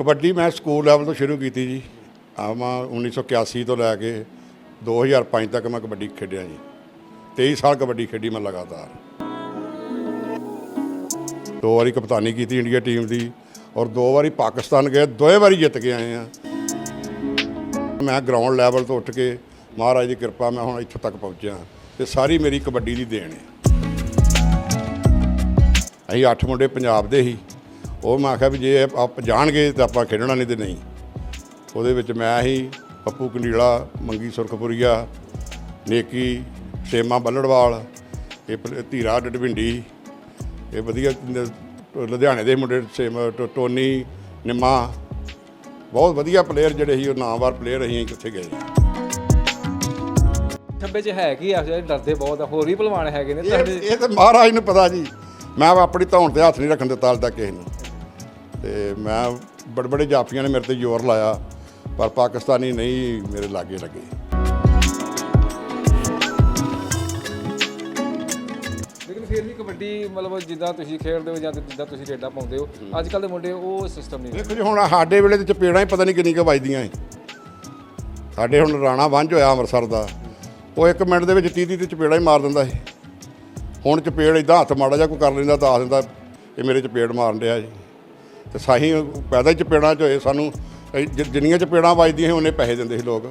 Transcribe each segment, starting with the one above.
ਕਬੱਡੀ ਮੈਂ school level ਤੋਂ ਸ਼ੁਰੂ ਕੀਤੀ ਜੀ। ਆ ਮੈਂ 1981 ਤੋਂ ਲੈ ਕੇ 2005 ਤੱਕ ਮੈਂ ਕਬੱਡੀ ਖੇਡਿਆ ਜੀ। 23 ਸਾਲ ਕਬੱਡੀ ਖੇਡੀ ਮੈਂ ਲਗਾਤਾਰ। ਦੋ ਵਾਰੀ ਕਪਤਾਨੀ ਕੀਤੀ ਇੰਡੀਆ ਟੀਮ ਦੀ ਔਰ ਦੋ ਵਾਰੀ ਪਾਕਿਸਤਾਨ ਗਏ ਦੋਏ ਵਾਰੀ ਜਿੱਤ ਕੇ ਆਏ ਆ ਮੈਂ ਗਰਾਊਂਡ ਲੈਵਲ ਤੋਂ ਉੱਠ ਕੇ ਮਹਾਰਾਜ ਦੀ ਕਿਰਪਾ ਮੈਂ ਹੁਣ ਇੱਥੋਂ ਤੱਕ ਪਹੁੰਚਿਆ ਤੇ ਸਾਰੀ ਮੇਰੀ ਕਬੱਡੀ ਦੀ ਦੇਣ ਹੈ। ਅਸੀਂ ਅੱਠ ਮੁੰਡੇ ਪੰਜਾਬ ਦੇ ਹੀ ਉਹ ਮੈਂ ਆਖਿਆ ਵੀ ਜੇ ਆਪ ਜਾਣਗੇ ਤਾਂ ਆਪਾਂ ਖੇਡਣਾ ਨਹੀਂ ਤੇ ਨਹੀਂ। ਉਹਦੇ ਵਿੱਚ ਮੈਂ ਹੀ ਪੱਪੂ ਕੰਡੀਲਾ ਮੰਗੀ ਸੁਰਖਪੁਰੀਆ ਨੇਕੀ ਸੇਮਾ ਬੱਲੜਵਾਲ ਇਹ ਧੀਰਾ ਡਡਵਿੰਡੀ ਇਹ ਵਧੀਆ ਲੁਧਿਆਣੇ ਦੇ ਮੁੰਡੇ ਸੇਮ ਟੋਨੀ ਨਿੰਮਾ ਬਹੁਤ ਵਧੀਆ ਪਲੇਅਰ ਜਿਹੜੇ ਸੀ ਉਹ ਨਾਮਵਰ ਪਲੇਅਰ ਅਸੀਂ ਕਿੱਥੇ ਗਏ। ਛੱਬੇ 'ਚ ਹੈ ਕੀ ਆ ਜਿਹੜੇ ਡਰਦੇ ਬਹੁਤ ਆ ਹੋਰ ਵੀ ਭਲਵਾਨ ਹੈਗੇ ਨੇ ਇਹ ਇਹ ਤਾਂ ਮਹਾਰਾਜ ਨੂੰ ਪਤਾ ਜੀ। ਮੈਂ ਆਪਣੀ ਧੌਣ ਤੇ ਹੱਥ ਨਹੀਂ ਰੱਖਣ ਦਿੱਤਾ ਹਾਲੇ ਤੱਕ ਕਿਸੇ ਨੂੰ। ਤੇ ਮੈਂ ਬੜੇ ਬੜੇ ਜਾਫੀਆਂ ਨੇ ਮੇਰੇ ਤੇ ਜ਼ੋਰ ਲਾਇਆ ਪਰ ਪਾਕਿਸਤਾਨੀ ਨਹੀਂ ਮੇਰੇ ਲਾਗੇ ਲੱਗੇ। ਲੇਕਿਨ ਫਿਰ ਵੀ ਕਬੱਡੀ ਮਤਲਬ ਜਿੱਦਾਂ ਤੁਸੀਂ ਖੇਡਦੇ ਹੋ ਜਾਂ ਜਿੱਦਾਂ ਤੁਸੀਂ ਖੇਡਾਂ ਪਾਉਂਦੇ ਹੋ ਅੱਜ ਕੱਲ ਦੇ ਮੁੰਡੇ ਉਹ ਸਿਸਟਮ ਨਹੀਂ ਦੇਖੋ ਜੀ ਹੁਣ ਸਾਡੇ ਵੇਲੇ ਤੇ ਚਪੇੜਾਂ ਹੀ ਪਤਾ ਨਹੀਂ ਕਿੰਨੀ ਕੁ ਵੱਜਦੀਆਂ ਸੀ। ਸਾਡੇ ਹੁਣ ਰਾਣਾ ਵੰਝ ਹੋਇਆ ਅੰਮ੍ਰਿਤਸਰ ਦਾ ਉਹ ਇੱਕ ਮਿੰਟ ਦੇ ਵਿੱਚ 30 30 ਤੇ ਚਪੇੜਾਂ ਹੀ ਮਾਰ ਦਿੰਦਾ ਸੀ। ਹੁਣ ਚਪੇੜ ਇਦਾਂ ਹੱਥ ਮਾੜਾ ਜਿਹਾ ਕੋਈ ਕਰ ਲੈਂਦਾ ਦੱਸ ਦਿੰਦਾ ਇਹ ਮੇਰੇ ਚਪੇੜ ਮਾਰਨ ਡਿਆ ਜੀ। ਤੇ ਸਾਹੀਂ ਪੈਦਾ ਹੀ ਚਪੇੜਾਂ ਚ ਹੋਏ ਸਾਨੂੰ ਜਿੰਨੀਆਂ ਚਪੇੜਾਂ ਵੱਜਦੀਆਂ ਸੀ ਉਹਨੇ ਪੈਸੇ ਦਿੰਦੇ ਸੀ ਲੋਕ।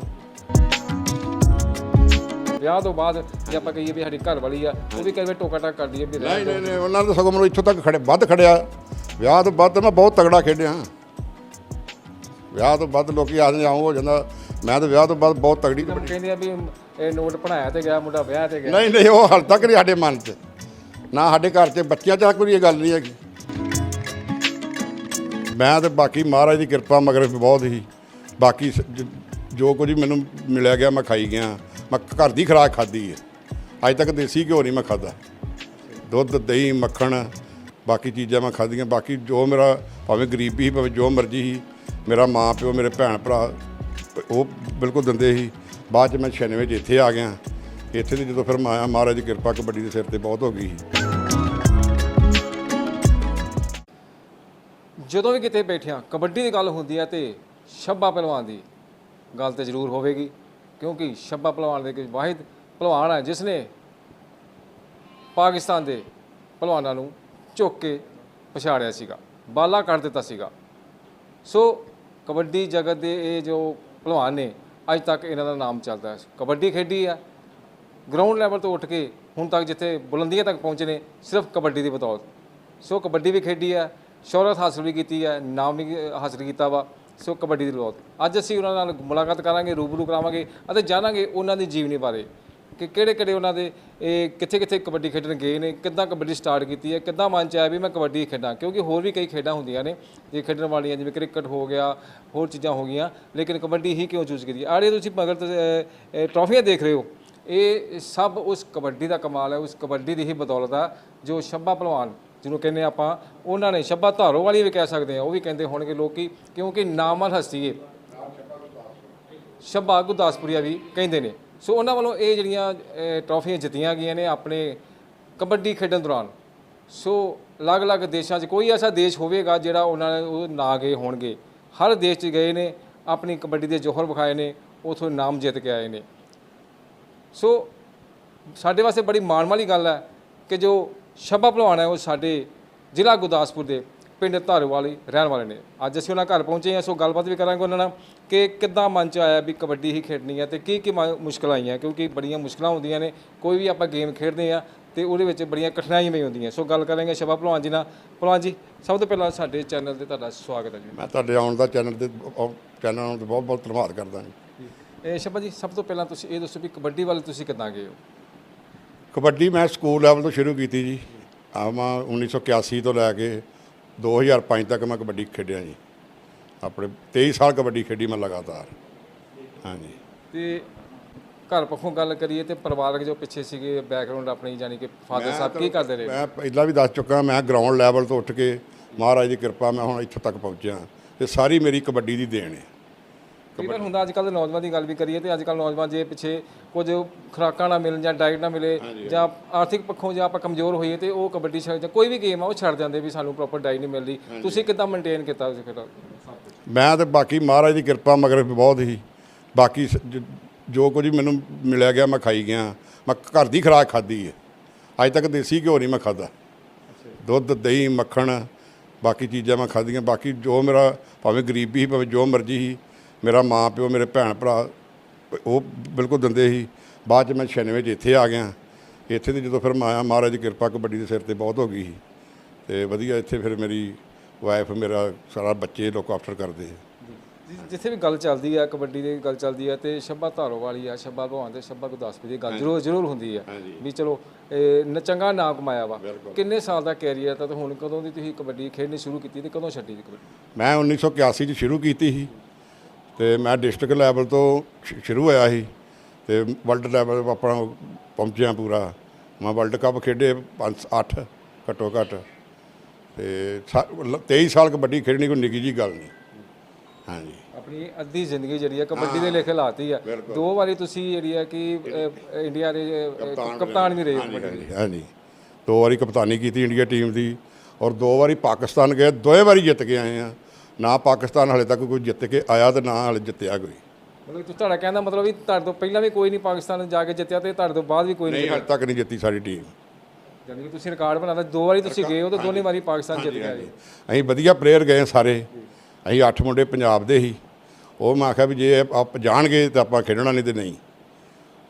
ਵਿਆਹ ਤੋਂ ਬਾਅਦ ਜੇ ਆਪਾਂ ਕਹੀਏ ਵੀ ਸਾਡੀ ਘਰ ਵਾਲੀ ਆ ਉਹ ਵੀ ਕਈ ਵਾਰ ਟੋਕਾ ਟਾਕ ਕਰਦੀ ਹੈ ਵੀ ਨਹੀਂ ਨਹੀਂ ਨਹੀਂ ਉਹਨਾਂ ਨੇ ਸਗੋਂ ਮੈਨੂੰ ਇੱਥੋਂ ਤੱਕ ਖੜੇ ਵੱਧ ਖੜਿਆ। ਵਿਆਹ ਤੋਂ ਵੱਧ ਮੈਂ ਬਹੁਤ ਤਗੜਾ ਖੇਡਿਆ। ਵਿਆਹ ਤੋਂ ਵੱਧ ਲੋਕੀ ਆਖਦੇ ਆਉਂ ਹੋ ਜਾਂਦਾ। ਮੈਂ ਤਾਂ ਵਿਆਹ ਤੋਂ ਬਾਅਦ ਬਹੁਤ ਤਗੜੀ। ਕਹਿੰਦੇ ਆ ਵੀ ਇਹ ਨੋਟ ਬਣਾਇਆ ਤੇ ਗਿਆ ਮੁੰਡਾ ਵਿਆਹ ਤੇ ਗਿਆ। ਨਹੀਂ ਨਹੀਂ ਉਹ ਹਾਲ ਤੱਕ ਨਹੀਂ ਸਾਡੇ ਮਨ 'ਚ। ਨਾ ਸਾਡੇ ਘਰ 'ਚ ਬੱਚਿਆਂ 'ਚ ਕੋਈ ਇਹ ਗੱਲ ਨਹੀਂ ਹੈਗੀ। ਮੈਂ ਤੇ ਬਾਕੀ ਮਹਾਰਾਜ ਦੀ ਕਿਰਪਾ ਮਗਰ ਬਹੁਤ ਹੀ ਬਾਕੀ ਸ- ਜ- ਜੋ ਕੁਝ ਮੈਨੂੰ ਮਿਲਿਆ ਗਿਆ ਮੈਂ ਖਾਈ ਗਿਆ। ਮੈਂ ਘਰ ਦੀ ਖੁਰਾਕ ਖਾਧੀ ਹੈ ਅੱਜ ਤੱਕ ਦੇਸੀ ਘਿਓ ਨਹੀਂ ਮੈਂ ਖਾਦਾ ਦੁੱਧ, ਦਹੀਂ, ਮੱਖਣ, ਬਾਕੀ ਚੀਜ਼ਾਂ ਮੈਂ ਖਾਧੀਆਂ। ਬਾਕੀ ਜੋ ਮੇਰਾ ਭਾਵੇਂ ਗਰੀਬੀ ਸੀ, ਭਾਵੇਂ ਜੋ ਮਰਜ਼ੀ ਸੀ, ਮੇਰਾ ਮਾਂ ਪਿਓ, ਮੇਰੇ ਭੈਣ ਭਰਾ, ਉਹ ਬਿਲਕੁਲ ਦਿੰਦੇ ਸੀ। ਬਾਅਦ ਚ ਮੈਂ 96 ਚ ਇੱਥੇ ਆ ਗਿਆ। ਇੱਥੇ ਦੀ ਜਦੋਂ ਫਿਰ ਮੈਂ ਆਇਆ ਮਹਾਰਾਜ ਦੀ ਕਿਰਪਾ ਕਬੱਡੀ ਦੇ ਸਿਰ ਤੇ ਬਹੁਤ ਹੋ ਗਈ ਸੀ। ਜਦੋਂ ਵੀ ਕਿਤੇ ਬੈਠਿਆਂ ਕਬੱਡੀ ਦੀ ਗੱਲ ਹੁੰਦੀ ਹੈ ਤੇ ਸ਼ੱਬਾ ਪਹਿਲਵਾਨ ਦੀ ਗੱਲ ਤੇ ਜ਼ਰੂਰ ਹੋਵੇਗੀ, ਕਿਉਂਕਿ ਸ਼ੱਬਾ ਪਹਿਲਵਾਨ ਦੇ ਕੋਈ ਵਾਹਿਦ ਪਹਿਲਵਾਨ ਹੈ ਜਿਸ ਨੇ ਪਾਕਿਸਤਾਨ ਦੇ ਪਹਿਲਵਾਨਾਂ ਨੂੰ ਝੁੱਕ ਕੇ ਪਛਾੜਿਆ ਸੀਗਾ, ਬਾਲਾ ਕੱਢ ਦਿੱਤਾ ਸੀਗਾ। ਸੋ ਕਬੱਡੀ ਜਗਤ ਦੇ ਇਹ ਜੋ ਪਹਿਲਵਾਨ ਨੇ, ਅੱਜ ਤੱਕ ਇਹਨਾਂ ਦਾ ਨਾਮ ਚੱਲਦਾ ਹੈ। ਕਬੱਡੀ ਖੇਡੀ ਆ ਗਰਾਊਂਡ ਲੈਵਲ ਤੋਂ ਉੱਠ ਕੇ ਹੁਣ ਤੱਕ ਜਿੱਥੇ ਬੁਲੰਦੀਆਂ ਤੱਕ ਪਹੁੰਚੇ ਨੇ, ਸਿਰਫ ਕਬੱਡੀ ਦੀ ਬਦੌਲਤ ਸੋ ਕਬੱਡੀ ਵੀ ਖੇਡੀ ਆ ਸ਼ੌਹਰਤ ਹਾਸਲ ਵੀ ਕੀਤੀ ਹੈ ਨਾਮ ਵੀ ਹਾਸਲ ਕੀਤਾ ਵਾ ਸੋ ਕਬੱਡੀ ਦੀ ਬਦੌਲਤ ਅੱਜ ਅਸੀਂ ਉਹਨਾਂ ਨਾਲ ਮੁਲਾਕਾਤ ਕਰਾਂਗੇ ਰੂਬਰੂ ਕਰਾਵਾਂਗੇ ਅਤੇ ਜਾਣਾਂਗੇ ਉਹਨਾਂ ਦੀ ਜੀਵਨੀ ਬਾਰੇ ਕਿ ਕਿਹੜੇ ਕਿਹੜੇ ਉਹਨਾਂ ਦੇ ਇਹ ਕਿੱਥੇ ਕਿੱਥੇ ਕਬੱਡੀ ਖੇਡਣ ਗਏ ਨੇ ਕਿੱਦਾਂ ਕਬੱਡੀ ਸਟਾਰਟ ਕੀਤੀ ਹੈ ਕਿੱਦਾਂ ਮਨ ਚ ਆਇਆ ਵੀ ਮੈਂ ਕਬੱਡੀ ਖੇਡਾਂ ਕਿਉਂਕਿ ਹੋਰ ਵੀ ਕਈ ਖੇਡਾਂ ਹੁੰਦੀਆਂ ਨੇ ਜੇ ਖੇਡਣ ਵਾਲੀਆਂ ਜਿਵੇਂ ਕ੍ਰਿਕਟ ਹੋ ਗਿਆ ਹੋਰ ਚੀਜ਼ਾਂ ਹੋ ਗਈਆਂ ਲੇਕਿਨ ਕਬੱਡੀ ਹੀ ਕਿਉਂ ਚੂਜ਼ ਕੀਤੀ? ਆੜੇ ਤੁਸੀਂ ਮਗਰ ਤੁਸੀਂ, ਅਹ, ਇਹ ਟਰਾਫੀਆਂ ਦੇਖ ਰਹੇ ਹੋ। ਇਹ ਸਭ ਉਸ ਕਬੱਡੀ ਦਾ ਕਮਾਲ ਹੈ ਉਸ ਕਬੱਡੀ ਦੀ ਹੀ ਬਦੌਲਤ ਆ ਜੋ ਸ਼ੰਭਾ ਪਹਿਲਵਾਨ ਜਿਹਨੂੰ ਕਹਿੰਦੇ ਆਪਾਂ ਉਹਨਾਂ ਨੇ ਸ਼ੱਬਾ ਧਾਰੋ ਵਾਲੀ ਵੀ ਕਹਿ ਸਕਦੇ ਆ ਉਹ ਵੀ ਕਹਿੰਦੇ ਹੋਣਗੇ ਲੋਕੀ ਕਿਉਂਕਿ ਨਾਮਲ ਹਸਤੀ ਹੈ ਸ਼ੱਬਾ ਗੁਰਦਾਸਪੁਰੀਆ ਵੀ ਕਹਿੰਦੇ ਨੇ। ਸੋ ਉਹਨਾਂ ਵੱਲੋਂ ਇਹ ਜਿਹੜੀਆਂ ਅਹ, ਟਰਾਫੀਆਂ ਜਿੱਤੀਆਂ ਗਈਆਂ ਨੇ ਆਪਣੇ ਕਬੱਡੀ ਖੇਡਣ ਦੌਰਾਨ। ਸੋ ਅਲੱਗ-ਅਲੱਗ ਦੇਸ਼ਾਂ 'ਚ ਕੋਈ ਐਸਾ ਦੇਸ਼ ਹੋਵੇਗਾ ਜਿਹੜਾ ਉਹਨਾਂ ਨੇ ਉਹ ਨਾ ਗਏ ਹੋਣਗੇ। ਹਰ ਦੇਸ਼ 'ਚ ਗਏ ਨੇ ਆਪਣੀ ਕਬੱਡੀ ਦੇ ਜੋਹਰ ਵਿਖਾਏ ਨੇ ਉਥੋਂ ਨਾਮ ਜਿੱਤ ਕੇ ਆਏ ਨੇ। ਸੋ ਸਾਡੇ ਵਾਸਤੇ ਬੜੀ ਮਾਣ ਵਾਲੀ ਗੱਲ ਹੈ ਕਿ ਜੋ ਸ਼ੱਬਾ ਪਹਿਲਵਾਨ ਹੈ ਉਹ ਸਾਡੇ ਜ਼ਿਲ੍ਹਾ ਗੁਰਦਾਸਪੁਰ ਦੇ ਪਿੰਡ ਧਾਰੋਵਾਲੀ ਰਹਿਣ ਵਾਲੇ ਨੇ। ਅੱਜ ਅਸੀਂ ਉਹਨਾਂ ਘਰ ਪਹੁੰਚੇ ਹਾਂ ਸੋ ਗੱਲਬਾਤ ਵੀ ਕਰਾਂਗੇ ਉਹਨਾਂ ਨਾਲ ਕਿ ਕਿੱਦਾਂ ਮਨ ਚ ਆਇਆ ਵੀ ਕਬੱਡੀ ਹੀ ਖੇਡਣੀ ਹੈ ਤੇ ਕੀ ਕੀ ਮੁਸ਼ਕਲਾਂ ਆਈਆਂ ਕਿਉਂਕਿ ਬੜੀਆਂ ਮੁਸ਼ਕਲਾਂ ਹੁੰਦੀਆਂ ਨੇ ਕੋਈ ਵੀ ਆਪਾਂ ਗੇਮ ਖੇਡਦੇ ਆ ਤੇ ਉਹਦੇ ਵਿੱਚ ਬੜੀਆਂ ਕਠਿਨਾਈਆਂ ਵੀ ਹੁੰਦੀਆਂ। ਸੋ ਗੱਲ ਕਰਾਂਗੇ ਸ਼ੱਬਾ ਪਹਿਲਵਾਨ ਜੀ ਨਾਲ। ਪਹਿਲਵਾਨ ਜੀ ਸਭ ਤੋਂ ਪਹਿਲਾਂ ਸਾਡੇ ਚੈਨਲ ਤੇ ਤੁਹਾਡਾ ਸਵਾਗਤ ਹੈ ਜੀ। ਮੈਂ ਤੁਹਾਡੇ ਆਉਣ ਦਾ ਚੈਨਲ ਤੇ ਚੈਨਲ ਆਉਣ ਤੇ ਬਹੁਤ ਬਹੁਤ ਧੰਨਵਾਦ ਕਰਦਾ ਜੀ। ਇਹ ਸ਼ੱਬਾ ਜੀ ਸਭ ਤੋਂ ਪਹਿਲਾਂ ਤੁਸੀਂ ਇਹ ਦੱਸੋ ਵੀ ਕਬੱਡੀ ਵੱਲ ਤੁਸੀਂ ਕਿੱਦਾਂ ਗਏ ਹੋ? ਕਬੱਡੀ ਮੈਂ ਸਕੂਲ ਲੈਵਲ ਤੋਂ ਸ਼ੁਰੂ ਕੀਤੀ ਜੀ। ਆ ਮੈਂ 1981 ਤੋਂ ਲੈ ਕੇ 2005 ਤੱਕ ਮੈਂ ਕਬੱਡੀ ਖੇਡਿਆ ਜੀ। ਆਪਣੇ 23 ਸਾਲ ਕਬੱਡੀ ਖੇਡੀ ਮੈਂ ਲਗਾਤਾਰ। ਹਾਂਜੀ। ਤੇ ਘਰ ਪੱਖੋਂ ਗੱਲ ਕਰੀਏ ਤੇ ਪਰਿਵਾਰਕ ਜੋ ਪਿੱਛੇ ਸੀਗੇ ਬੈਕਗ੍ਰਾਉਂਡ ਆਪਣੀ ਯਾਨੀ ਕਿ ਫਾਦਰ ਸਾਹਿਬ ਕੀ ਕਰਦੇ ਰਹੇ? ਮੈਂ ਪਹਿਲਾਂ ਵੀ ਦੱਸ ਚੁੱਕਾ ਮੈਂ ਗਰਾਊਂਡ ਲੈਵਲ ਤੋਂ ਉੱਠ ਕੇ ਮਹਾਰਾਜ ਦੀ ਕਿਰਪਾ ਮੈਂ ਹੁਣ ਇੱਥੋਂ ਤੱਕ ਪਹੁੰਚਿਆ। ਤੇ ਸਾਰੀ ਮੇਰੀ ਕਬੱਡੀ ਦੀ ਦੇਣ ਹੈ। ਵਾਰ ਹੁੰਦਾ ਅੱਜ ਕੱਲ੍ਹ ਦੇ ਨੌਜਵਾਨ ਦੀ ਗੱਲ ਵੀ ਕਰੀਏ ਤੇ ਅੱਜ ਕੱਲ੍ਹ ਨੌਜਵਾਨ ਜੇ ਪਿੱਛੇ ਕੁਝ ਖੁਰਾਕਾਂ ਨਾ ਮਿਲਣ ਜਾਂ ਡਾਈਟ ਨਾ ਮਿਲੇ ਜਾਂ ਆਰਥਿਕ ਪੱਖੋਂ ਜਾਂ ਆਪਾਂ ਕਮਜ਼ੋਰ ਹੋਈਏ ਤੇ ਉਹ ਕਬੱਡੀ ਛੱਡ ਜਾਂ ਕੋਈ ਵੀ ਗੇਮ ਆ ਉਹ ਛੱਡ ਜਾਂਦੇ ਵੀ ਸਾਨੂੰ ਪ੍ਰੋਪਰ ਡਾਈਟ ਨਹੀਂ ਮਿਲਦੀ। ਤੁਸੀਂ ਕਿੱਦਾਂ ਮੇਨਟੇਨ ਕੀਤਾ ਤੁਸੀਂ ਫਿਰ? ਮੈਂ ਤੇ ਬਾਕੀ ਮਹਾਰਾਜ ਦੀ ਕਿਰਪਾ ਮਗਰ ਬਹੁਤ ਹੀ ਬਾਕੀ ਜ- ਕੁਝ ਮੈਨੂੰ ਮਿਲਿਆ ਗਿਆ ਮੈਂ ਖਾਈ ਗਿਆ। ਮੈਂ ਘਰ ਦੀ ਖੁਰਾਕ ਖਾਧੀ ਹੈ ਅੱਜ ਤੱਕ ਦੇਸੀ ਘਿਓ ਨਹੀਂ ਮੈਂ ਖਾਦਾ ਦੁੱਧ ਦਹੀਂ ਮੱਖਣ ਬਾਕੀ ਚੀਜ਼ਾਂ ਮੈਂ ਖਾਧੀਆਂ। ਬਾਕੀ ਜੋ ਮੇਰਾ ਭਾਵੇਂ ਗਰੀਬੀ ਸੀ ਭਾਵੇਂ ਜੋ ਮਰਜ਼ੀ ਸੀ ਮੇਰਾ ਮਾਂ ਪਿਓ ਮੇਰੇ ਭੈਣ ਭਰਾ ਉਹ ਬਿਲਕੁਲ ਦਿੰਦੇ ਸੀ। ਬਾਅਦ ਚ ਮੈਂ 96 ਚ ਇੱਥੇ ਆ ਗਿਆ। ਇੱਥੇ ਤੇ ਜਦੋਂ ਫਿਰ ਮਾਇਆ ਮਹਾਰਾਜ ਦੀ ਕਿਰਪਾ ਕਬੱਡੀ ਦੇ ਸਿਰ ਤੇ ਬਹੁਤ ਹੋ ਗਈ ਸੀ। ਤੇ ਵਧੀਆ ਇੱਥੇ ਫਿਰ ਮੇਰੀ ਵਾਈਫ ਮੇਰਾ ਸਾਰਾ ਬੱਚੇ ਲੋਕ ਆਫਟਰ ਕਰਦੇ ਜਿੱਥੇ ਵੀ ਗੱਲ ਚੱਲਦੀ ਆ ਕਬੱਡੀ ਦੀ ਗੱਲ ਚੱਲਦੀ ਆ ਤੇ ਸ਼ੱਬਾ ਧਾਰੋ ਵਾਲੀ ਆ ਸ਼ੱਬਾ ਭਵਾਨ ਤੇ ਸ਼ੱਬਾ ਗੁਰਦਾਸਪੁਰ ਦੀ ਗੱਲ ਜ਼ਰੂਰ ਜ਼ਰੂਰ ਹੁੰਦੀ ਆ ਵੀ ਚਲੋ ਇਹ ਨ- ਚੰਗਾ ਨਾਮ ਕਮਾਇਆ ਵਾ। ਕਿੰਨੇ ਸਾਲ ਦਾ ਕੈਰੀਅਰ ਤਾਂ ਹੁਣ ਕਦੋਂ ਦੀ ਤੁਸੀਂ ਕਬੱਡੀ ਖੇਡਣੀ ਸ਼ੁਰੂ ਕੀਤੀ ਤੇ ਕਦੋਂ ਛੱਡੀ ਸੀ ਕਬੱਡੀ? ਮੈਂ 1981 ਚ ਸ਼ੁਰੂ ਕੀਤੀ ਸੀ। ਤੇ ਮੈਂ ਡਿਸਟ੍ਰਿਕਟ ਲੈਵਲ ਤੋਂ ਸ਼ੁਰੂ ਹੋਇਆ ਸੀ ਤੇ ਵਰਲਡ ਲੈਵਲ ਆਪਣਾ ਪਹੁੰਚਿਆ ਪੂਰਾ। ਮੈਂ ਵਰਲਡ ਕੱਪ ਖੇਡੇ 5 8 ਘੱਟੋ ਘੱਟ। ਤੇ ਸਾ- ਲ- 23 ਸਾਲ ਕਬੱਡੀ ਖੇਡਣੀ ਕੋਈ ਨਿੱਕੀ ਜੀ ਗੱਲ ਨਹੀਂ। ਹਾਂਜੀ। ਆਪਣੀ ਅੱਧੀ ਜ਼ਿੰਦਗੀ ਜਿਹੜੀ ਆ ਕਬੱਡੀ ਦੇ ਲੇਖੇ ਲਾਤੀ ਆ। ਦੋ ਵਾਰੀ ਤੁਸੀਂ ਜਿਹੜੀ ਆ ਕਿ ਇੰਡੀਆ ਦੇ ਕਪਤਾਨ ਵੀ ਰਹੇ ਹੋ ਕਬੱਡੀ। ਹਾਂਜੀ। ਦੋ ਵਾਰੀ ਕਪਤਾਨੀ ਕੀਤੀ ਇੰਡੀਆ ਟੀਮ ਦੀ ਔਰ ਦੋ ਵਾਰੀ ਪਾਕਿਸਤਾਨ ਗਏ ਦੋਵੇਂ ਵਾਰੀ ਜਿੱਤ ਕੇ ਆਏ ਆ। ਨਾ ਪਾਕਿਸਤਾਨ ਹਲੇ ਤੱਕ ਕੋਈ ਜਿੱਤ ਕੇ ਆਇਆ ਤੇ ਨਾ ਹਲੇ ਜਿੱਤਿਆ ਕੋਈ। ਮਤਲਬ ਤੁਸੀਂ ਤੁਹਾਡਾ ਕਹਿੰਦਾ ਮਤਲਬ ਵੀ ਤੁਹਾਡੇ ਤੋਂ ਪਹਿਲਾਂ ਵੀ ਕੋਈ ਨਹੀਂ ਪਾਕਿਸਤਾਨ ਜਾ ਕੇ ਜਿੱਤਿਆ ਤੇ ਤੁਹਾਡੇ ਤੋਂ ਬਾਅਦ ਵੀ ਕੋਈ ਨਹੀਂ ਹਲੇ ਤੱਕ ਨਹੀਂ ਜਿੱਤੀ ਸਾਡੀ ਟੀਮ। ਯਾਨੀ ਕਿ ਤੁਸੀਂ ਰਿਕਾਰਡ ਬਣਾਦਾ ਦੋ ਵਾਰੀ ਤੁਸੀਂ ਗਏ ਹੋ ਤੇ ਦੋਨੇ ਵਾਰੀ ਪਾਕਿਸਤਾਨ ਜਿੱਤ ਗਿਆ ਜੀ। ਅਸੀਂ ਵਧੀਆ ਪਲੇਅਰ ਗਏ ਸਾਰੇ। ਅਸੀਂ ਅੱਠ ਮੁੰਡੇ ਪੰਜਾਬ ਦੇ ਸੀ। ਉਹ ਮੈਂ ਆਖਿਆ ਵੀ ਜੇ ਆਪ ਜਾਣਗੇ ਤਾਂ ਆਪਾਂ ਖੇਡਣਾ ਨਹੀਂ ਤੇ ਨਹੀਂ।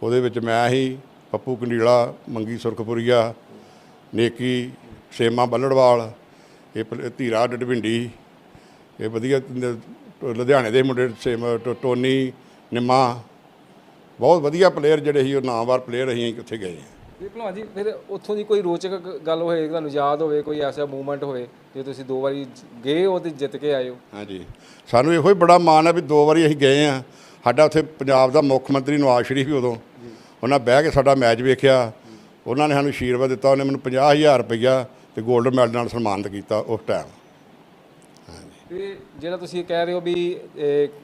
ਉਹਦੇ ਵਿੱਚ ਮੈਂ ਹੀ ਪੱਪੂ ਕੰਡੀਲਾ ਮੰਗੀ ਸੁਰਖਪੁਰੀਆ ਨੇਕੀ ਸੇਮਾ ਬੱਲੜਵਾਲ ਇਹ ਧੀਰਾ ਡਡਵਿੰਡੀ ਇਹ ਵਧੀਆ ਲੁਧਿਆਣੇ ਦੇ ਮੁੰਡੇ ਸੇਮ ਟੋਨੀ ਨਿੰਮਾ ਬਹੁਤ ਵਧੀਆ ਪਲੇਅਰ ਜਿਹੜੇ ਸੀ ਉਹ ਨਾਮਵਰ ਪਲੇਅਰ ਅਸੀਂ ਉੱਥੇ ਗਏ ਹਾਂ। ਇਹ ਭਲਵਾਨ ਜੀ ਫਿਰ ਉੱਥੋਂ ਦੀ ਕੋਈ ਰੋਚਕ ਗੱਲ ਹੋਏ ਤੁਹਾਨੂੰ ਯਾਦ ਹੋਵੇ ਕੋਈ ਐਸਾ ਮੂਵਮੈਂਟ ਹੋਵੇ ਜੇ ਤੁਸੀਂ ਦੋ ਵਾਰੀ ਜ- ਗਏ ਹੋ ਤੇ ਜਿੱਤ ਕੇ ਆਏ ਹੋ? ਹਾਂਜੀ। ਸਾਨੂੰ ਇਹੋ ਹੀ ਬੜਾ ਮਾਣ ਹੈ ਵੀ ਦੋ ਵਾਰੀ ਅਸੀਂ ਗਏ ਆ ਸਾਡਾ ਉੱਥੇ ਪੰਜਾਬ ਦਾ ਮੁੱਖ ਮੰਤਰੀ ਨਵਾਜ਼ ਸ਼ਰੀਫ ਵੀ ਉਦੋਂ ਉਹਨਾਂ ਬਹਿ ਕੇ ਸਾਡਾ ਮੈਚ ਵੇਖਿਆ। ਉਹਨਾਂ ਨੇ ਸਾਨੂੰ ਆਸ਼ੀਰਵਾਦ ਦਿੱਤਾ ਉਹਨੇ ਮੈਨੂੰ 50000 ਰੁਪਈਆ ਤੇ 골ਡ ਮੈਡਲ ਨਾਲ ਸਨਮਾਨਿਤ ਕੀਤਾ ਉਸ ਟਾਈਮ ਤੇ ਜਿਹੜਾ ਤੁਸੀਂ ਕਹਿ ਰਹੇ ਹੋ ਵੀ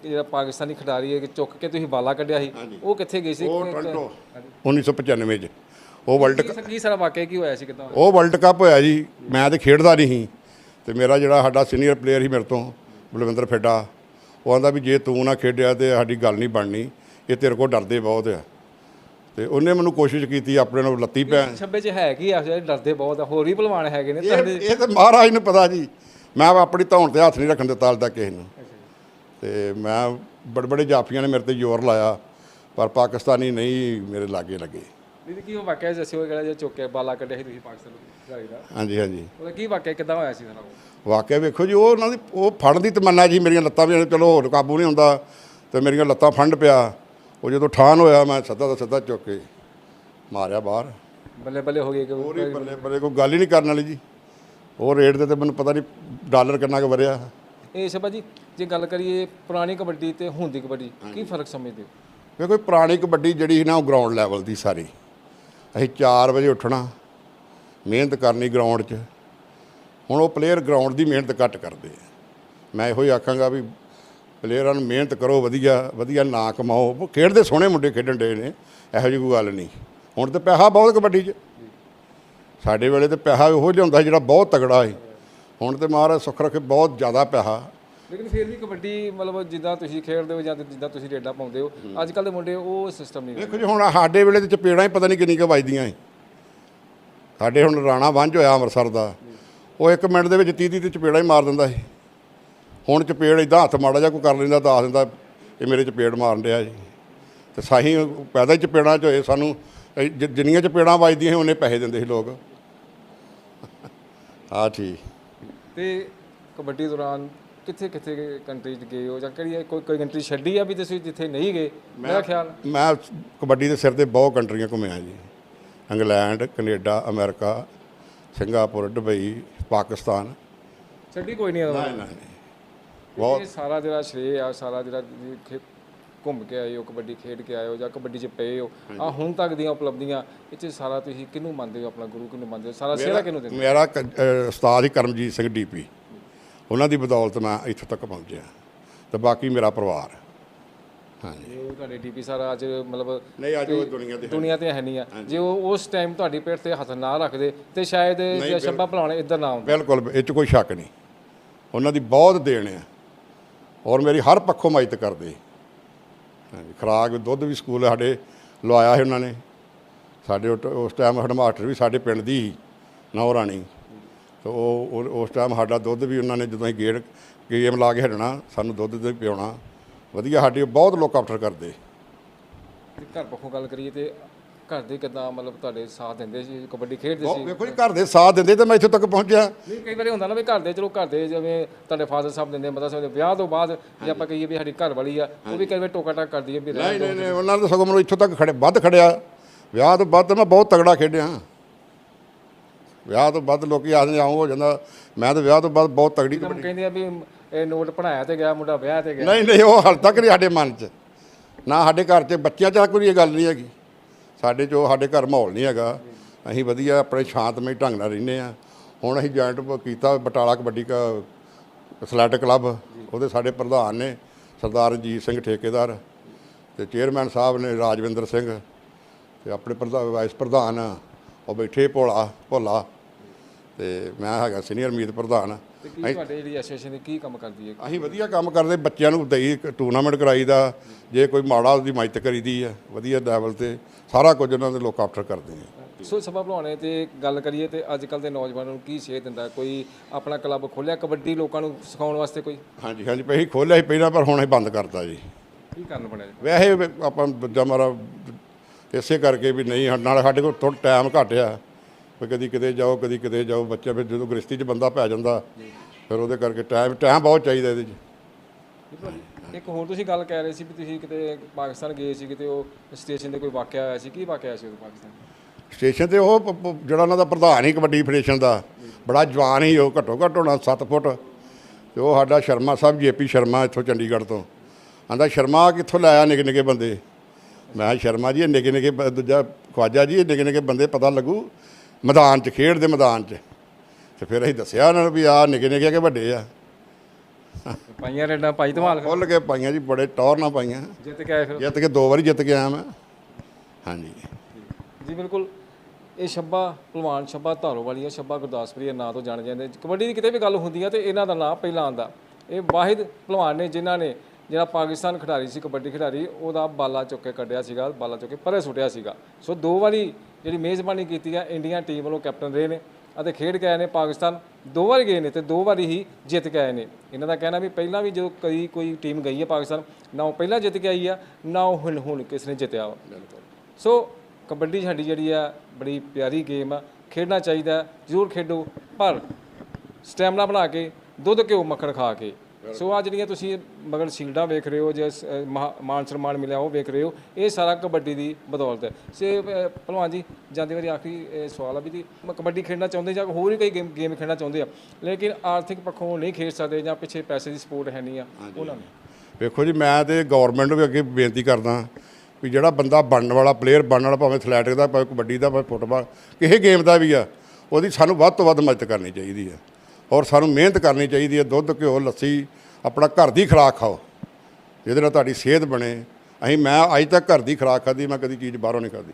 ਜਿਹੜਾ ਪਾਕਿਸਤਾਨੀ ਖਿਡਾਰੀ ਹੈ ਕਿ ਚੁੱਕ ਕੇ ਤੁਸੀਂ ਬਾਲਾ ਕੱਢਿਆ ਸੀ ਉਹ ਕਿੱਥੇ ਗਏ ਸੀ? ਉਹ ਟੋਰਾਂਟੋ 1995 ਚ। ਉਹ ਵਰਲਡ ਕੀ ਕੀ ਸਾਰਾ ਵਾਕਿਆ ਕੀ ਹੋਇਆ ਸੀ ਕਿਦਾਂ? ਉਹ ਵਰਲਡ ਕੱਪ ਹੋਇਆ ਜੀ ਮੈਂ ਤੇ ਖੇਡਦਾ ਨਹੀਂ ਸੀ। ਤੇ ਮੇਰਾ ਜਿਹੜਾ ਸਾਡਾ ਸੀਨੀਅਰ ਪਲੇਅਰ ਸੀ ਮੇਰੇ ਤੋਂ ਬਲਵਿੰਦਰ ਫੇਡਾ ਉਹ ਆਂਦਾ ਵੀ ਜੇ ਤੂੰ ਨਾ ਖੇਡਿਆ ਤੇ ਸਾਡੀ ਗੱਲ ਨਹੀਂ ਬਣਨੀ ਇਹ ਤੇਰੇ ਕੋਲ ਡਰਦੇ ਬਹੁਤ ਆ। ਤੇ ਉਹਨੇ ਮੈਨੂੰ ਕੋਸ਼ਿਸ਼ ਕੀਤੀ ਆਪਣੇ ਨੂੰ ਲੱਤੀ ਪੈ ਛੱਬੇ ਚ ਹੈ ਕੀ ਆ ਡਰਦੇ ਬਹੁਤ ਆ ਹੋਰ ਵੀ ਭਲਵਾਨ ਹੈਗੇ ਨੇ ਇਹ ਤੇ ਮਹਾਰਾਜ ਨੂੰ ਪਤਾ ਜੀ। ਮੈਂ ਆਪਣੀ ਧੌਣ ਤੇ ਹੱਥ ਨਹੀਂ ਰੱਖਣ ਦਿੱਤਾ ਹਾਲੇ ਤੱਕ ਕਿਸੇ ਨੂੰ। ਤੇ ਮੈਂ ਬੜੇ ਬੜੇ ਜਾਫੀਆਂ ਨੇ ਮੇਰੇ ਤੇ ਜ਼ੋਰ ਲਾਇਆ ਪਰ ਪਾਕਿਸਤਾਨੀ ਨਹੀਂ ਮੇਰੇ ਲਾਗੇ ਲੱਗੇ। ਦੀਦੀ ਕੀ ਉਹ ਵਾਕਿਆ ਦੱਸਿਓ ਜਿਹੜਾ ਜਿਹੜਾ ਚੁੱਕ ਕੇ ਬਾਲਾ ਕੱਢਿਆ ਸੀ ਤੁਸੀਂ ਪਾਕਿਸਤਾਨ ਖਿਡਾਰੀ ਦਾ? ਹਾਂਜੀ ਹਾਂਜੀ। ਉਹਦਾ ਕੀ ਵਾਕਿਆ ਕਿਦਾਂ ਹੋਇਆ ਸੀ ਸਾਰਾ ਉਹ ਵਾਕਿਆ ਵੇਖੋ ਜੀ ਉਹ ਉਹਨਾਂ ਦੀ ਉਹ ਫੜਨ ਦੀ ਤਮੰਨਾ ਜੀ ਮੇਰੀਆਂ ਲੱਤਾਂ ਵੀ ਚਲੋ ਹੋਰ ਕਾਬੂ ਨਹੀਂ ਹੁੰਦਾ ਤੇ ਮੇਰੀਆਂ ਲੱਤਾਂ ਫੰਡ ਪਿਆ। ਉਹ ਜਦੋਂ ਠਾਨ ਹੋਇਆ ਮੈਂ ਸਿੱਧਾ ਦਾ ਸਿੱਧਾ ਚੁੱਕ ਕੇ ਮਾਰਿਆ ਬਾਹਰ। ਬੱਲੇ ਬੱਲੇ ਹੋ ਗਏ ਕਿ ਬੱਲੇ ਬੱਲੇ ਕੋਈ ਗੱਲ ਹੀ ਨਹੀਂ ਕਰਨ ਵਾਲੀ ਜੀ। ਉਹ ਰੇਟ ਦੇ ਤੇ ਮੈਨੂੰ ਪਤਾ ਨਹੀਂ ਡਾਲਰ ਕਿੰਨਾ ਕੁ ਵਰਿਆ ਇਹ ਸ਼ਬਾ ਜੀ ਜੇ ਗੱਲ ਕਰੀਏ ਪੁਰਾਣੀ ਕਬੱਡੀ ਤੇ ਹੁਣ ਦੀ ਕਬੱਡੀ ਕੀ ਫ਼ਰਕ ਸਮਝਦੇ ਹੋ? ਵੇਖੋ ਪੁਰਾਣੀ ਕਬੱਡੀ ਜਿਹੜੀ ਸੀ ਨਾ ਉਹ ਗਰਾਊਂਡ ਲੈਵਲ ਦੀ ਸਾਰੀ। ਅਸੀਂ 4 ਵਜੇ ਉੱਠਣਾ ਮਿਹਨਤ ਕਰਨੀ ਗਰਾਊਂਡ 'ਚ। ਹੁਣ ਉਹ ਪਲੇਅਰ ਗਰਾਊਂਡ ਦੀ ਮਿਹਨਤ ਘੱਟ ਕਰਦੇ ਆ। ਮੈਂ ਇਹੋ ਹੀ ਆਖਾਂਗਾ ਵੀ ਪਲੇਅਰਾਂ ਨੂੰ ਮਿਹਨਤ ਕਰੋ ਵਧੀਆ ਵਧੀਆ ਨਾਂ ਕਮਾਓ। ਖੇਡਦੇ ਸੋਹਣੇ ਮੁੰਡੇ ਖੇਡਣ ਡੇ ਨੇ ਇਹੋ ਜਿਹੀ ਕੋਈ ਗੱਲ ਨਹੀਂ। ਹੁਣ ਤੇ ਪੈਸਾ ਬਹੁਤ ਕਬੱਡੀ 'ਚ। ਸਾਡੇ ਵੇਲੇ ਤੇ ਪੈਸਾ ਉਹੋ ਜਿਹਾ ਹੁੰਦਾ ਜਿਹੜਾ ਬਹੁਤ ਤਗੜਾ ਸੀ। ਹੁਣ ਤੇ ਮਹਾਰਾਜ ਸੁੱਖ ਰੱਖੇ ਬਹੁਤ ਜ਼ਿਆਦਾ ਪੈਸਾ। ਲੇਕਿਨ ਫਿਰ ਵੀ ਕਬੱਡੀ ਮਤਲਬ ਜਿੱਦਾਂ ਤੁਸੀਂ ਖੇਡਦੇ ਹੋ ਜਾਂ ਜਿੱਦਾਂ ਤੁਸੀਂ ਰੇਡਾਂ ਪਾਉਂਦੇ ਹੋ ਅੱਜ ਕੱਲ ਦੇ ਮੁੰਡੇ ਉਹ ਸਿਸਟਮ ਨਹੀਂ ਦੇਖੋ ਜੀ ਹੁਣ ਸਾਡੇ ਵੇਲੇ ਤੇ ਚਪੇੜਾਂ ਹੀ ਪਤਾ ਨਹੀਂ ਕਿੰਨੀ ਕੁ ਵੱਜਦੀਆਂ ਸੀ। ਸਾਡੇ ਹੁਣ ਰਾਣਾ ਵੰਝ ਹੋਇਆ ਅੰਮ੍ਰਿਤਸਰ ਦਾ ਉਹ ਇੱਕ ਮਿੰਟ ਦੇ ਵਿੱਚ 30 30 ਤੇ ਚਪੇੜਾਂ ਹੀ ਮਾਰ ਦਿੰਦਾ ਸੀ। ਹੁਣ ਚਪੇੜ ਇਦਾਂ ਹੱਥ ਮਾੜਾ ਜਿਹਾ ਕੋਈ ਕਰ ਲੈਂਦਾ ਦੱਸ ਦਿੰਦਾ ਇਹ ਮੇਰੇ ਚਪੇੜ ਮਾਰਨ ਡਿਆ ਜੀ। ਤੇ ਸਾਹੀ ਪੈਦਾ ਹੀ ਚਪੇੜਾਂ 'ਚ ਹੋਏ ਸਾਨੂੰ ਜਿੰਨੀਆਂ ਚਪੇੜਾਂ ਵੱਜਦੀਆਂ ਸੀ ਉਹਨੇ ਪੈਸੇ ਦਿੰਦੇ ਸੀ ਲੋਕ। ਹਾਂ ਠੀਕ। ਤੇ ਕਬੱਡੀ ਦੌਰਾਨ ਕਿੱਥੇ ਕਿੱਥੇ ਕੰਟਰੀ 'ਚ ਗਏ ਹੋ ਜਾਂ ਕਿਹੜੀ ਕੋਈ ਕੋਈ ਕੰਟਰੀ ਛੱਡੀ ਆ ਵੀ ਤੁਸੀਂ ਜਿੱਥੇ ਨਹੀਂ ਗਏ? ਮੇਰਾ ਖਿਆਲ ਮੈਂ ਕਬੱਡੀ ਦੇ ਸਿਰ ਤੇ ਬਹੁਤ ਕੰਟਰੀਆਂ ਘੁੰਮਿਆ ਜੀ। England Canada America Singapore Dubai Pakistan. ਛੱਡੀ ਕੋਈ ਨਹੀਂ ਆਦਾ ਨਹੀਂ ਨਹੀਂ ਬਹੁਤ ਸਾਰਾ ਜਿਹੜਾ ਸ਼੍ਰੇ ਆ ਸਾਰਾ ਜਿਹੜਾ ਘੁੰਮ ਕੇ ਆਏ ਹੋ ਕਬੱਡੀ ਖੇਡ ਕੇ ਆਏ ਹੋ ਜਾਂ ਕਬੱਡੀ 'ਚ ਪਏ ਹੋ ਆ ਹੁਣ ਤੱਕ ਦੀਆਂ ਉਪਲਬਧੀਆਂ ਇਹ 'ਚ ਸਾਰਾ ਤੁਸੀਂ ਕਿਹਨੂੰ ਮੰਨਦੇ ਹੋ ਆਪਣਾ ਗੁਰੂ ਕਿਹਨੂੰ ਮੰਨਦੇ ਹੋ? ਸਾਰਾ ਸਿਹਰਾ ਕਿਹਨੂੰ ਦਿੰਦੇ ਮੇਰਾ ਉਸਤਾਦ ਹੀ ਕਰਮਜੀਤ ਸਿੰਘ ਡੀਪੀ ਉਹਨਾਂ ਦੀ ਬਦੌਲਤ ਮੈਂ ਇੱਥੋਂ ਤੱਕ ਪਹੁੰਚਿਆ। ਤੇ ਬਾਕੀ ਮੇਰਾ ਪਰਿਵਾਰ। ਹਾਂਜੀ। ਉਹ ਤੁਹਾਡੇ ਡੀਪੀ ਸਰ ਅੱਜ ਮਤਲਬ ਨਹੀਂ ਅੱਜ ਉਹ ਦੁਨੀਆ ਤੇ ਹੈ। ਦੁਨੀਆ ਤੇ ਹੈ ਨਹੀਂ ਆ। ਜੇ ਉਹ ਉਸ ਟਾਈਮ ਤੁਹਾਡੀ ਪੇਟ ਤੇ ਹੱਥ ਨਾ ਰੱਖਦੇ ਤੇ ਸ਼ਾਇਦ ਜੇ ਸ਼ੰਭਾ ਭਲਾਉਣ ਇੱਧਰ ਨਾ ਆਉਂਦਾ। ਬਿਲਕੁਲ ਇਹ 'ਚ ਕੋਈ ਸ਼ੱਕ ਨਹੀਂ। ਉਹਨਾਂ ਦੀ ਬਹੁਤ ਦੇਣ ਆ। ਔਰ ਮੇਰੀ ਹਰ ਪੱਖੋਂ ਮਦਦ ਕਰਦੇ। ਖੁਰਾਕ, ਦੁੱਧ ਵੀ ਸਕੂਲ ਸਾਡੇ ਲਵਾਇਆ ਸੀ ਉਹਨਾਂ ਨੇ। ਸਾਡੇ ਉਹ ਟ- ਉਸ ਟਾਈਮ ਸਾਡਾ ਮਾਸਟਰ ਵੀ ਸਾਡੇ ਪਿੰਡ ਦੀ ਸੀ ਨੌ ਰਾਣੀ ਤੇ ਉਹ, ਉਸ ਟਾਈਮ ਸਾਡਾ ਦੁੱਧ ਵੀ ਉਹਨਾਂ ਨੇ ਜਦੋਂ ਅਸੀਂ ਗੇੜ, ਗੇਮ ਲਾ ਕੇ ਹਟਣਾ, ਸਾਨੂੰ ਦੁੱਧ ਦੇ ਪਿਆਉਣਾ। ਵਧੀਆ, ਸਾਡੀ ਬਹੁਤ ਲੋਕ ਆਫਟਰ ਕਰਦੇ। ਘਰ ਪੱਖੋਂ ਗੱਲ ਕਰੀਏ ਤੇ ਘਰ ਦੇ ਕਿਦਾਂ ਮਤਲਬ ਤੁਹਾਡੇ ਸਾਥ ਦਿੰਦੇ ਸੀ? ਕਬੱਡੀ ਖੇਡਦੇ ਸੀ? ਵੇਖੋ ਜੀ ਘਰ ਦੇ ਸਾਥ ਦਿੰਦੇ ਤੇ ਮੈਂ ਇੱਥੇ ਤੱਕ ਪਹੁੰਚਿਆ। ਨਹੀਂ ਕਈ ਵਾਰੀ ਹੁੰਦਾ ਨਾ ਵੀ ਘਰ ਦੇ ਚਲੋ ਘਰ ਦੇ ਜਿਵੇਂ ਤੁਹਾਡੇ ਫਾਦਰ ਸਾਹਿਬ ਦਿੰਦੇ ਮਤਲਬ ਸਾਹਿਬ ਦੇ ਵਿਆਹ ਤੋਂ ਬਾਅਦ ਜੇ ਆਪਾਂ ਕਹੀਏ ਵੀ ਸਾਡੀ ਘਰ ਵਾਲੀ ਆ ਉਹ ਵੀ ਕਈ ਵਾਰ ਟੋਕਾ ਟਾਕ ਕਰਦੀ ਹੈ ਵੀ ਨਹੀਂ ਨਹੀਂ ਨਹੀਂ ਉਹਨਾਂ ਨੇ ਸਗੋਂ ਮੈਨੂੰ ਇੱਥੋਂ ਤੱਕ ਖੜੇ ਵੱਧ ਖੜਿਆ। ਵਿਆਹ ਤੋਂ ਵੱਧ ਤਾਂ ਮੈਂ ਬਹੁਤ ਤਗੜਾ ਖੇਡਿਆ। ਵਿਆਹ ਤੋਂ ਵੱਧ ਲੋਕੀ ਆਖਦੇ ਆਉਂ ਹੋ ਜਾਂਦਾ। ਮੈਂ ਤਾਂ ਵਿਆਹ ਤੋਂ ਬਾਅਦ ਬਹੁਤ ਤਗੜੀ ਕੰਮ ਕਹਿੰਦੇ ਆ ਵੀ ਇਹ ਨੋਟ ਪੜਾਇਆ ਤੇ ਗਿਆ ਮੁੰਡਾ ਵਿਆਹ ਤੇ ਗਿਆ। ਨਹੀਂ ਨਹੀਂ ਉਹ ਹਾਲ ਤੱਕ ਨਹੀਂ ਸਾਡੇ ਮਨ 'ਚ। ਨਾ ਸਾਡੇ ਘਰ 'ਚ ਬੱਚਿਆਂ 'ਚ ਕੋਈ ਇਹ ਗੱਲ ਨਹੀਂ ਹੈਗੀ। ਸਾਡੇ 'ਚ ਉਹ ਸਾਡੇ ਘਰ ਮਾਹੌਲ ਨਹੀਂ ਹੈਗਾ। ਅਸੀਂ ਵਧੀਆ ਆਪਣੇ ਸ਼ਾਂਤਮਈ ਢੰਗ ਨਾਲ ਰਹਿੰਦੇ ਆ ਹੁਣ ਅਸੀਂ ਜੁਆਇੰਟ ਕੀਤਾ ਬਟਾਲਾ ਕਬੱਡੀ ਕਾ ਸਲੈਟ ਕਲੱਬ। ਉਹਦੇ ਸਾਡੇ ਪ੍ਰਧਾਨ ਨੇ, ਸਰਦਾਰ ਰਣਜੀਤ ਸਿੰਘ ਠੇਕੇਦਾਰ ਤੇ ਚੇਅਰਮੈਨ ਸਾਹਿਬ ਨੇ ਰਾਜਵਿੰਦਰ ਸਿੰਘ ਤੇ ਆਪਣੇ ਪ੍ਰਧਾਨ ਵਾਈਸ ਪ੍ਰਧਾਨ ਉਹ ਬੈਠੇ ਭੋਲਾ ਭੋਲਾ ਤੇ ਮੈਂ ਹੈਗਾ ਸੀਨੀਅਰ ਮੀਤ ਪ੍ਰਧਾਨ। ਤੇ ਕੀ ਤੁਹਾਡੇ ਜਿਹੜੀ ਐਸੋਸੀਏਸ਼ਨ ਦੀ ਕੀ ਕੰਮ ਕਰਦੀ ਹੈ? ਅਸੀਂ ਵਧੀਆ ਕੰਮ ਕਰਦੇ ਬੱਚਿਆਂ ਨੂੰ ਦਈ ਟੂਰਨਾਮੈਂਟ ਕਰਾਈਦਾ ਜੇ ਕੋਈ ਮਾੜਾ ਉਹਦੀ ਮਦਦ ਕਰੀਦੀ ਆ ਵਧੀਆ ਲੈਵਲ ਤੇ ਸਾਰਾ ਕੁਝ ਉਹਨਾਂ ਦੇ ਲੋਕ ਆਫਟਰ ਕਰਦੇ ਆ ਸੋ ਸਭਾ ਭਲਾਉਣੇ ਤੇ ਗੱਲ ਕਰੀਏ ਤੇ ਅੱਜ ਕੱਲ ਦੇ ਨੌਜਵਾਨਾਂ ਨੂੰ ਕੀ ਸੇਧ ਦਿੰਦਾ? ਕੋਈ ਆਪਣਾ ਕਲੱਬ ਖੋਲਿਆ ਕਬੱਡੀ ਲੋਕਾਂ ਨੂੰ ਸਿਖਾਉਣ ਵਾਸਤੇ ਕੋਈ? ਹਾਂਜੀ ਹਾਂਜੀ ਪਹਿਲਾਂ ਖੋਲ੍ਹਿਆ ਸੀ ਪਹਿਲਾਂ ਪਰ ਹੁਣ ਇਹ ਬੰਦ ਕਰਤਾ ਜੀ। ਕੀ ਕਰਨ ਬਣਿਆ ਜੀ? ਵੈਸੇ ਵੀ ਆਪਾਂ ਦੂਜਾ ਮਾਰਾ ਇਸੇ ਕਰਕੇ ਵੀ ਨਹੀਂ ਸਾਡੇ ਨਾਲ ਸਾਡੇ ਕੋਲ ਥੋੜਾ ਟਾਈਮ ਘੱਟ ਵੀ ਕਦੀ ਕਿਤੇ ਜਾਓ ਕਦੀ ਕਿਤੇ ਜਾਓ ਬੱਚਾ ਫਿਰ ਜਦੋਂ ਗ੍ਰਸਤੀ 'ਚ ਬੰਦਾ ਪੈ ਜਾਂਦਾ ਫਿਰ ਉਹਦੇ ਕਰਕੇ ਟਾਈਮ ਟਾਈਮ ਬਹੁਤ ਚਾਹੀਦਾ ਇਹਦੇ 'ਚ। ਇੱਕ ਹੋਰ ਤੁਸੀਂ ਗੱਲ ਕਹਿ ਰਹੇ ਸੀ ਵੀ ਤੁਸੀਂ ਕਿਤੇ ਪਾਕਿਸਤਾਨ ਗਏ ਸੀ ਕਿਤੇ ਉਹ ਸਟੇਸ਼ਨ ਤੇ ਕੋਈ ਵਾਕਿਆ ਹੋਇਆ ਸੀ? ਕੀ ਵਾਕਿਆ ਹੋਇਆ ਸੀ ਉਦੋਂ ਪਾਕਿਸਤਾਨ? ਸਟੇਸ਼ਨ ਤੇ ਉਹ ਪ- ਪ- ਜਿਹੜਾ ਉਹਨਾਂ ਦਾ ਪ੍ਰਧਾਨ ਹੀ ਕਬੱਡੀ ਫੈਡਰੇਸ਼ਨ ਦਾ ਬੜਾ ਜਵਾਨ ਹੀ ਉਹ ਘੱਟੋ ਘੱਟ ਹੋਣਾ 7 ਫੁੱਟ। ਤੇ ਉਹ ਸਾਡਾ ਸ਼ਰਮਾ ਸਾਹਿਬ ਜੇਪੀ ਸ਼ਰਮਾ ਇੱਥੋਂ ਚੰਡੀਗੜ੍ਹ ਤੋਂ। ਆਂਦਾ ਸ਼ਰਮਾ ਕਿੱਥੋਂ ਲਾਇਆ ਨਿੱਕੇ ਨਿੱਕੇ ਬੰਦੇ? ਮੈਂ ਕਿਹਾ ਸ਼ਰਮਾ ਜੀ ਇਹ ਨਿੱਕੇ ਨਿੱਕੇ ਬ- ਦੂਜਾ ਖਵਾਜਾ ਜੀ ਇਹ ਨਿੱਕੇ ਨਿੱਕੇ ਬੰਦੇ ਪਤਾ ਲੱਗੂ? ਮੈਦਾਨ 'ਚ ਖੇਡ ਦੇ ਮੈਦਾਨ 'ਚ। ਤੇ ਫਿਰ ਅਸੀਂ ਦੱਸਿਆ ਉਹਨਾਂ ਨੂੰ ਵੀ ਆ ਨਿੱਕੇ ਨਿੱਕੇ ਕਿ ਵੱਡੇ ਆ। ਪਾਈਆਂ ਰੇਡਾਂ ਪਾਈ ਧਮਾਲ ਖੁੱਲ ਕੇ ਪਾਈਆਂ ਜੀ ਬੜੇ ਟੌਰ ਨਾਲ ਪਾਈਆਂ। ਜਿੱਤ ਕੇ ਆਏ ਫਿਰ। ਜਿੱਤ ਕੇ ਦੋ ਵਾਰੀ ਜਿੱਤ ਕੇ ਆਇਆ ਮੈਂ। ਹਾਂਜੀ। ਜੀ ਬਿਲਕੁਲ। ਇਹ ਛੱਬਾ ਭਲਵਾਨ ਛੱਬਾ ਧਾਰੋ ਵਾਲੀਆ ਛੱਬਾ ਗੁਰਦਾਸਪੁਰੀ ਨਾਂ ਤੋਂ ਜਾਣੇ ਜਾਂਦੇ। ਕਬੱਡੀ ਦੀ ਕਿਤੇ ਵੀ ਗੱਲ ਹੁੰਦੀ ਆ ਤੇ ਇਹਨਾਂ ਦਾ ਨਾਂ ਪਹਿਲਾਂ ਆਉਂਦਾ। ਇਹ ਵਾਹਿਦ ਭਲਵਾਨ ਨੇ ਜਿਨ੍ਹਾਂ ਨੇ ਜਿਹੜਾ ਪਾਕਿਸਤਾਨ ਖਿਡਾਰੀ ਸੀ ਕਬੱਡੀ ਖਿਡਾਰੀ ਉਹਦਾ ਬਾਲਾ ਚੁੱਕ ਕੇ ਕੱਢਿਆ ਸੀਗਾ ਬਾਲਾ ਚੁੱਕ ਕੇ ਪਰੇ ਸੁੱਟਿਆ ਸੀਗਾ। ਸੋ ਦੋ ਵਾਰੀ ਜਿਹੜੀ ਮੇਜ਼ਬਾਨੀ ਕੀਤੀ ਆ ਇੰਡੀਆ ਟੀਮ ਵੱਲੋਂ ਕੈਪਟਨ ਰਹੇ ਨੇ ਅਤੇ ਖੇਡ ਕੇ ਆਏ ਨੇ ਪਾਕਿਸਤਾਨ। ਦੋ ਵਾਰ ਗਏ ਨੇ ਤੇ ਦੋ ਵਾਰੀ ਹੀ ਜਿੱਤ ਕੇ ਆਏ ਨੇ। ਇਹਨਾਂ ਦਾ ਕਹਿਣਾ ਵੀ ਪਹਿਲਾਂ ਵੀ ਜਦੋਂ ਕਈ ਕੋਈ ਟੀਮ ਗਈ ਹੈ ਪਾਕਿਸਤਾਨ ਨਾ ਉਹ ਪਹਿਲਾਂ ਜਿੱਤ ਕੇ ਆਈ ਆ ਨਾ ਉਹ ਹੁਣ ਹੁਣ ਕਿਸ ਨੇ ਜਿੱਤਿਆ ਵਾ। ਸੋ ਕਬੱਡੀ ਸਾਡੀ ਜਿਹੜੀ ਆ ਬੜੀ ਪਿਆਰੀ ਗੇਮ ਆ। ਖੇਡਣਾ ਚਾਹੀਦਾ ਹੈ, ਜ਼ਰੂਰ ਖੇਡੋ ਪਰ ਸਟੈਮਨਾ ਬਣਾ ਕੇ ਦੁੱਧ ਘਿਓ ਮੱਖਣ ਖਾ ਕੇ। ਸੋ ਆ ਜਿਹੜੀਆਂ ਤੁਸੀਂ ਮਗਰ ਸ਼ੀਲਡਾਂ ਵੇਖ ਰਹੇ ਹੋ ਜਾਂ ਮਾਨ ਸਨਮਾਨ ਮਿਲਿਆ ਉਹ ਵੇਖ ਰਹੇ ਹੋ ਇਹ ਸਾਰਾ ਕਬੱਡੀ ਦੀ ਬਦੌਲਤ ਹੈ। ਸੇ ਭਲਵਾਨ ਜੀ ਜਾਂਦੇ ਵਾਰੀ ਆਖਰੀ ਸਵਾਲ ਆ ਵੀ ਜੀ ਮ- ਕਬੱਡੀ ਖੇਡਣਾ ਚਾਹੁੰਦੇ ਜਾਂ ਹੋਰ ਵੀ ਕਈ ਗੇਮ ਗੇਮ ਖੇਡਣਾ ਚਾਹੁੰਦੇ ਆ ਲੇਕਿਨ ਆਰਥਿਕ ਪੱਖੋਂ ਨਹੀਂ ਖੇਡ ਸਕਦੇ ਜਾਂ ਪਿੱਛੇ ਪੈਸੇ ਦੀ ਸਪੋਰਟ ਹੈ ਨਹੀਂ ਆ ਉਹਨਾਂ ਨੂੰ। ਵੇਖੋ ਜੀ ਮੈਂ ਤੇ ਗਵਰਨਮੈਂਟ ਨੂੰ ਵੀ ਅੱਗੇ ਬੇਨਤੀ ਕਰਦਾ ਵੀ ਜਿਹੜਾ ਬੰਦਾ ਬਣਨ ਵਾਲਾ ਪਲੇਅਰ ਬਣਨ ਵਾਲਾ ਭਾਵੇਂ ਐਥਲੈਟਿਕ ਦਾ ਭਾਵੇਂ ਕਬੱਡੀ ਦਾ ਭਾਵੇਂ ਫੁੱਟਬਾਲ ਕਿਸੇ ਗੇਮ ਦਾ ਵੀ ਆ ਉਹਦੀ ਸਾਨੂੰ ਵੱਧ ਤੋਂ ਵੱਧ ਮਦਦ ਕਰਨੀ ਚਾਹੀਦੀ ਆ। ਔਰ ਸਾਨੂੰ ਮਿਹਨਤ ਕਰਨੀ ਚਾਹੀਦੀ ਹੈ, ਦੁੱਧ, ਘਿਓ, ਲੱਸੀ, ਆਪਣਾ ਘਰ ਦੀ ਖੁਰਾਕ ਖਾਓ। ਜਿਹਦੇ ਨਾਲ ਤੁਹਾਡੀ ਸਿਹਤ ਬਣੇ। ਅਸੀਂ, ਮੈਂ ਅੱਜ ਤੱਕ ਘਰ ਦੀ ਖੁਰਾਕ ਖਾਧੀ, ਮੈਂ ਕਦੀ ਚੀਜ਼ ਬਾਹਰੋਂ ਨਹੀਂ ਖਾਧੀ।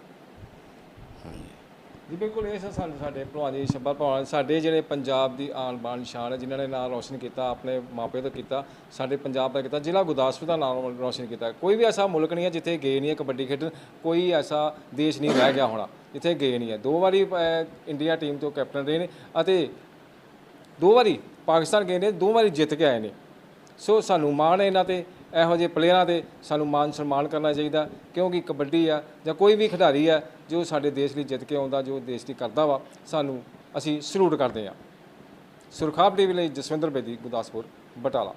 ਜੀ, ਬਿਲਕੁਲ, ਇਹ ਸਾ- ਸਾਨੂੰ ਸਾਡੇ ਭਲਵਾਨ ਜੀ ਸ਼ੱਬਾ ਭਲਵਾਨ ਸਾਡੇ ਜਿਹੜੇ ਪੰਜਾਬ ਦੀ ਆਨ ਬਾਨ ਸ਼ਾਨ ਹੈ, ਜਿਨ੍ਹਾਂ ਨੇ ਨਾਮ ਰੋਸ਼ਨ ਕੀਤਾ, ਆਪਣੇ ਮਾਪਿਆਂ ਦਾ ਕੀਤਾ, ਸਾਡੇ ਪੰਜਾਬ ਦਾ ਕੀਤਾ, ਜ਼ਿਲ੍ਹਾ ਗੁਰਦਾਸਪੁਰ ਦਾ ਨਾਮ ਰੋਸ਼ਨ ਕੀਤਾ। ਕੋਈ ਵੀ ਐਸਾ ਮੁਲਕ ਨਹੀਂ ਹੈ ਜਿੱਥੇ ਗਏ ਨਹੀਂ ਹੈ ਕਬੱਡੀ ਖੇਡਣ, ਕੋਈ ਐਸਾ ਦੇਸ਼ ਨਹੀਂ ਰਹਿ ਗਿਆ ਹੋਣਾ, ਜਿੱਥੇ ਗਏ ਨਹੀਂ ਹੈ। ਦੋ ਵਾਰੀ ਇੰਡੀਆ ਟੀਮ ਤੋਂ ਕੈਪਟਨ ਰਹੇ ਨੇ ਅਤੇ ਦੋ ਵਾਰੀ ਪਾਕਿਸਤਾਨ ਗਏ ਨੇ, ਦੋ ਵਾਰੀ ਜਿੱਤ ਕੇ ਆਏ ਨੇ। ਸੋ ਸਾਨੂੰ ਮਾਣ ਹੈ ਇਹਨਾਂ ਤੇ, ਇਹੋ ਜਿਹੇ ਪਲੇਅਰਾਂ ਤੇ ਸਾਨੂੰ ਮਾਨ ਸਨਮਾਨ ਕਰਨਾ ਚਾਹੀਦਾ, ਕਿਉਂਕਿ ਕਬੱਡੀ ਆ ਜਾਂ ਕੋਈ ਵੀ ਖਿਡਾਰੀ ਆ, ਜੋ ਸਾਡੇ ਦੇਸ਼ ਲਈ ਜਿੱਤ ਕੇ ਆਉਂਦਾ, ਜੋ ਦੇਸ਼ ਲਈ ਕਰਦਾ ਵਾ, ਸਾਨੂੰ ਅਸੀਂ ਸਲੂਟ ਕਰਦੇ ਆ ਸੁਰਖਾਬ ਟੀਵੀ ਲਈ ਜਸਵਿੰਦਰ ਬੇਦੀ, ਗੁਰਦਾਸਪੁਰ, ਬਟਾਲਾ।